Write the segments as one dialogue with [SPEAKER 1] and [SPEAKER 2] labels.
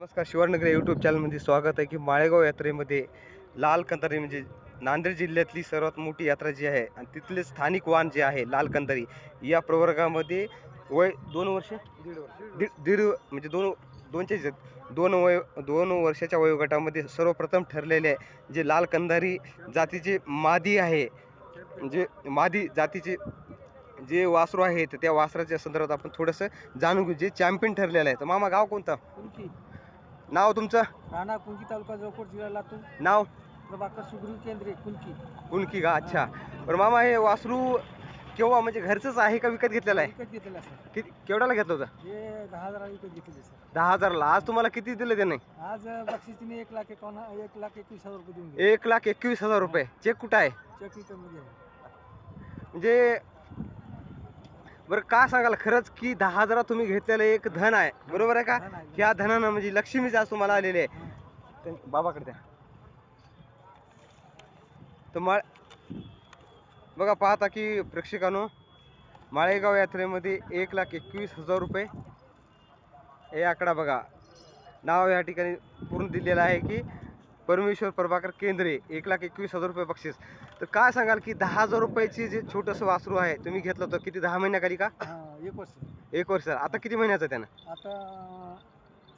[SPEAKER 1] नमस्कार शिवनगर यूट्यूब चॅनलमध्ये स्वागत आहे की माळेगाव यात्रेमध्ये लाल कंदारी म्हणजे नांदेड जिल्ह्यातली सर्वात मोठी यात्रा जी आहे आणि तिथले स्थानिक वाहन जे आहे लाल कंदारी या प्रवर्गामध्ये वय दोन वर्ष? दीड वर्ष. दीड दीड म्हणजे दोन दोनचे दोन वय दोन वर्षाच्या वयोगटामध्ये सर्वप्रथम ठरलेले आहे जे लाल कंदारी जातीचे मादी आहे म्हणजे मादी जातीचे जे वासरू आहे तर त्या वासराच्या संदर्भात आपण थोडंसं जाणून घेऊ. जे चॅम्पियन ठरलेलं आहे तर मामा गाव कोणता? नाव तुमचं?
[SPEAKER 2] राणा कुंकी तालुका जळकोट जिल्हा लातूर.
[SPEAKER 1] नाव?
[SPEAKER 2] प्रभाकर सुग्रीव केंद्रे कुंकी
[SPEAKER 1] कुणकी का? अच्छा. बरं मामा हे वासरू केव्हा म्हणजे घरचंच आहे का विकत घेतलेलं आहे?
[SPEAKER 2] विकत घेतलेला सर.
[SPEAKER 1] किती केवढ्याला घेतलं होतं?
[SPEAKER 2] हे दहा हजार विकत घेतलेले सर.
[SPEAKER 1] दहा हजारला. आज तुम्हाला किती दिले त्याने?
[SPEAKER 2] आज बक्षीस तिने एक लाख एकावन्न एक लाख एकवीस हजार रुपये देऊन
[SPEAKER 1] एक लाख एकवीस हजार रुपये. चेक कुठं आहे?
[SPEAKER 2] चेक इथं मध्ये आहे.
[SPEAKER 1] म्हणजे बरं का सांगाल? खरंच की दहा हजारात तुम्ही घेतलेलं एक धन आहे. बरोबर आहे का. ह्या धनानं म्हणजे लक्ष्मीच आज तुम्हाला आलेले आहे. बाबाकडे द्या. तर माळ बघा पाहता की प्रेक्षकांनो माळेगाव यात्रेमध्ये एक लाख एकवीस हजार रुपये. हे आकडा बघा. नाव या ठिकाणी पूर्ण दिलेलं आहे की परमेश्वर प्रभाकर केंद्रे एक लाख एकवीस हजार रुपये बक्षीस. तर काय सांगाल की दहा हजार रुपयाची जे छोटंसं वासरू आहे तुम्ही घेतलं होतं किती दहा महिन्याखाली का?
[SPEAKER 2] एक वर्ष.
[SPEAKER 1] एक वर्ष. आता किती महिन्याचं त्यानं?
[SPEAKER 2] आता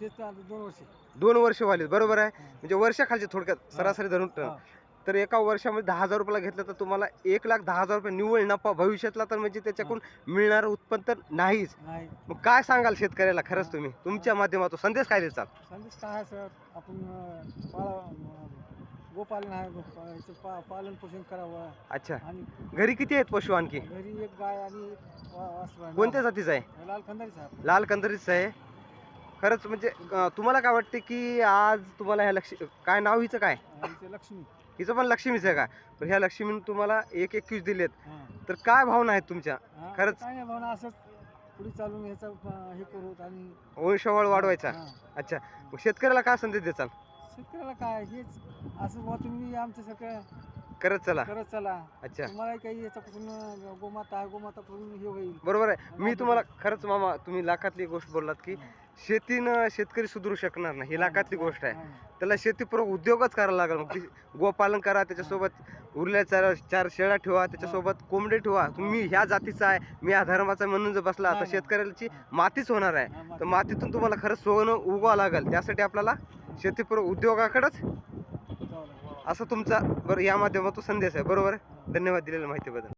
[SPEAKER 2] तेच तर आता दोन वर्ष.
[SPEAKER 1] दोन वर्ष वाले बरोबर आहे. म्हणजे वर्षाखालचे थोडक्यात सरासरी धरून. तर एका वर्षामध्ये दहा हजार रुपयाला घेतलं तर तुम्हाला एक लाख दहा हजार रुपये निव्वळ नफा भविष्यातला तर म्हणजे त्याच्याकडून मिळणारं उत्पन्न तर नाहीच.
[SPEAKER 2] नाही.
[SPEAKER 1] मग काय सांगाल शेतकऱ्याला खरंच तुम्ही? तुमच्या माध्यमातून संदेश काय देचाल
[SPEAKER 2] संदेश काय सर? आपण गोपालन आहे पालन पोषण करावं.
[SPEAKER 1] अच्छा.
[SPEAKER 2] आणि
[SPEAKER 1] घरी किती आहेत पशु आणखी?
[SPEAKER 2] घरी एक गाय आणि.
[SPEAKER 1] कोणत्या जातीचं आहे?
[SPEAKER 2] लाल खंदारीच आहे.
[SPEAKER 1] लाल कंदरीचं आहे. खरंच म्हणजे तुम्हाला काय वाटते की आज तुम्हाला ह्या लक्ष काय नाव हिचं काय?
[SPEAKER 2] लक्ष्मी.
[SPEAKER 1] हिचं पण लक्ष्मीचं आहे का? तर ह्या लक्ष्मीने तुम्हाला एक एकवीस दिलेत.
[SPEAKER 2] हा.
[SPEAKER 1] तर काय भावना आहेत तुमच्या? खरंच.
[SPEAKER 2] काय नाही भावना असंच पुढे चालून ह्याचा अं, हे करू आणि
[SPEAKER 1] वंशवळ वाढवायचा.
[SPEAKER 2] हा.
[SPEAKER 1] अच्छा. मग शेतकऱ्याला काय संदेश देचाल?
[SPEAKER 2] शेतकऱ्याला काय? हेच असं बुवा तुम्ही आमच्यासारखं
[SPEAKER 1] करत चला.
[SPEAKER 2] करत चला.
[SPEAKER 1] अच्छा.
[SPEAKER 2] तुम्हाला काही याच्यापासून अं, गोमाता गोमातापासून हे होईल.
[SPEAKER 1] बरोबर आहे. मी तुम्हाला खरंच मामा तुम्ही लाखातली गोष्ट बोललात की शेतीनं शेतकरी सुधरू शकणार नाही. ही लाखातली गोष्ट आहे. त्याला शेतीपूर्वक उद्योगच करायला लागेल. मग ती गोपालन करा त्याच्यासोबत उरल्या चार चार शेळ्या ठेवा त्याच्यासोबत कोंबडे ठेवा. तुम्ही ह्या जातीचा आहे मी ह्या धर्माचा म्हणून जर बसला तर. शेतकऱ्याची मातीच होणार आहे. तर मातीतून तुम्हाला खरंच सोनं उगवावं लागेल. त्यासाठी आपल्याला शेतीपूर्वक उद्योगाकडेच. असं तुमचा बरं या माध्यमातून संदेश आहे. बरोबर. धन्यवाद दिलेल्या माहितीबद्दल.